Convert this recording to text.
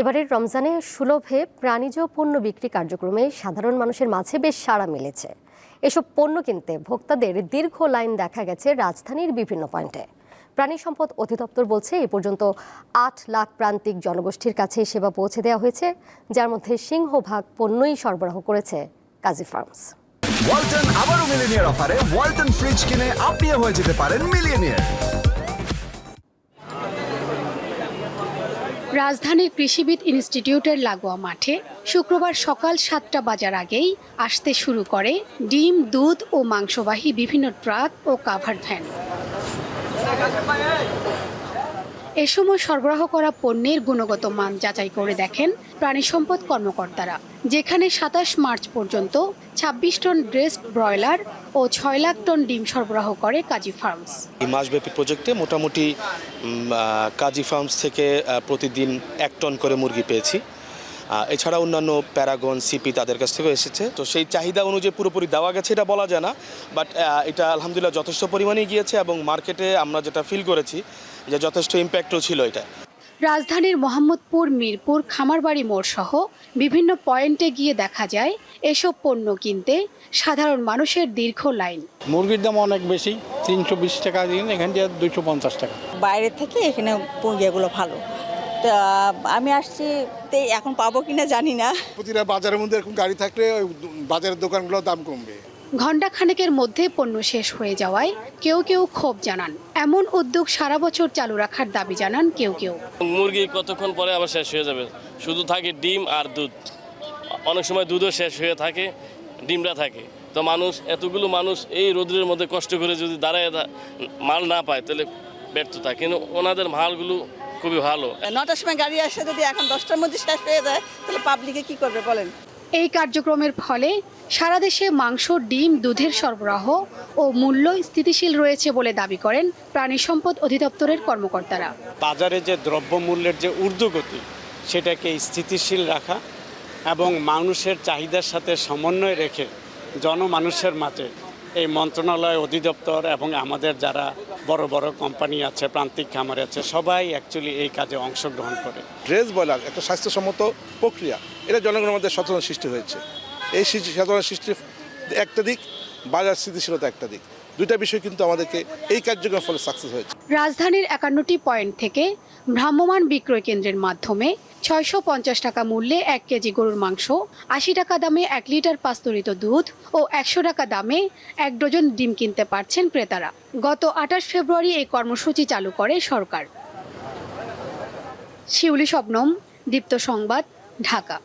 এবারের রমজানে সুলভে প্রাণীজ পণ্য বিক্রি কার্যক্রমে সাধারণ মানুষের মাঝে বেশ সাড়া মিলেছে। এসব পণ্য কিনতে ভোক্তাদের দীর্ঘ লাইন দেখা গেছে রাজধানীর বিভিন্ন পয়েন্টে। প্রাণী সম্পদ অধিদপ্তর বলছে, এ পর্যন্ত আট লাখ প্রান্তিক জনগোষ্ঠীর কাছে সেবা পৌঁছে দেওয়া হয়েছে, যার মধ্যে সিংহভাগ পণ্যই সরবরাহ করেছে কাজী ফার্মস। ওয়ালটন আবারও মিলিনিয়ার অফারে ওয়ালটন ফ্রিজ কিনে আপনিও হয়ে যেতে পারেন মিলিয়নিয়ার। রাজধানীর কৃষিবিদ ইনস্টিটিউটের লাগোয়া মাঠে শুক্রবার সকাল সাতটা বাজার আগেই আসতে শুরু করে ডিম, দুধ ও মাংসবাহী বিভিন্ন ট্রাক ও কাভার ভ্যান। এ সময় সরবরাহ করা পণ্যের গুণগত মান যাচাই করে দেখেন প্রাণী সম্পদ কর্মকর্তারা, যেখানে সাতাশ মার্চ পর্যন্ত ছাব্বিশ টন ড্রেস ব্রয়লার ও ছয় লাখ টন ডিম সরবরাহ করে কাজী ফার্মস। এই মাসব্যাপী প্রজেক্টে মোটামুটি কাজী ফার্মস থেকে প্রতিদিন এক টন করে মুরগি পেয়েছি। এছাড়া অন্যান্য প্যারাগন সিপি তাদের কাছ থেকেও এসেছে। তো সেই চাহিদা অনুযায়ী পুরোপুরি দেওয়া গেছে এটা বলা যায় না। বাট এটা আলহামদুলিল্লাহ যথেষ্ট পরিমাণেই গিয়েছে এবং মার্কেটে আমরা যেটা ফিল করেছি যে যথেষ্ট ইম্প্যাক্টও ছিল এটা। রাজধানীর মোহাম্মদপুর মিরপুর খামারবাড়ি মোড় সহ বিভিন্ন পয়েন্টে গিয়ে দেখা যায় এসব পণ্য কিনতে সাধারণ মানুষের দীর্ঘ লাইন। মুরগির দাম অনেক বেশি তিনশো বিশ টাকা দিন এখান থেকে দুশো পঞ্চাশ টাকা। বাইরে থেকে এখানে ইয়েগুলো ভালো। তা আমি আসছি তো এখন পাবো কিনা জানি না। প্রতিটা বাজারের মধ্যে এরকম গাড়ি থাকলে ওই বাজারের দোকানগুলোর দাম কমবে। ঘণ্টা খানেকের মধ্যে পণ্য শেষ হয়ে যাওয়ায় কেউ কেউ ক্ষোভ জানান। এমন উদ্যোগ সারা বছর চালু রাখার দাবি জানান কেউ কেউ। মুরগি কতক্ষণ পরে আবার শেষ হয়ে যাবে? শুধু থাকে ডিম আর দুধ। অনেক সময় দুধও শেষ হয়ে থাকে ডিমরা থাকে। তো মানুষ এতগুলো মানুষ এই রোদের মধ্যে কষ্ট করে যদি দাঁড়ায় মাল না পায় তাহলে ব্যর্থতা। কিন্তু ওনাদের মালগুলো খুবই ভালো। নটার সময় গাড়ি আসে যদি এখন দশটার মধ্যে শেষ হয়ে যায় তাহলে পাবলিকে কি করবে বলেন? এই কার্যক্রমের ফলে সারা দেশে মাংস ডিম দুধের সরবরাহ ও মূল্য স্থিতিশীল রয়েছে বলে দাবি করেন প্রাণী সম্পদ অধিদপ্তরের কর্মকর্তারা। বাজারে যে দ্রব্যমূল্যের যে ঊর্ধ্বগতি সেটাকে স্থিতিশীল রাখা এবং মানুষের চাহিদার সাথে সমন্বয় রেখে জনমানুষের মাঝে এই মন্ত্রণালয় অধিদপ্তর এবং আমাদের যারা বড় বড় কোম্পানি আছে, প্রান্তিক খামার আছে, সবাই অ্যাকচুয়ালি এই কাজে অংশগ্রহণ করে। ড্রেস বয়লার একটা স্বাস্থ্যসম্মত প্রক্রিয়া, এটা জনগণের মধ্যে সচেতন সৃষ্টি হয়েছে। এই সচেতন সৃষ্টি একটা দিক, বাজার স্থিতিশীলতা একটা দিক। দুইটা বিষয় কিন্তু আমাদেরকে এই কার্যক্রমের ফলে সাকসেস হয়েছে। রাজধানীর একান্নটি পয়েন্ট থেকে ভ্রাম্যমাণ বিক্রয় কেন্দ্রের মাধ্যমে ছয়শো পঞ্চাশ টাকা মূল্যে এক কেজি গরুর মাংস, আশি টাকা দামে এক লিটার পাস্তরিত দুধ ও একশো টাকা দামে এক ডজন ডিম কিনতে পারছেন ক্রেতারা। গত আঠাশ ফেব্রুয়ারি এই কর্মসূচি চালু করে সরকার। শিউলি শবনম, দীপ্ত সংবাদ, ঢাকা।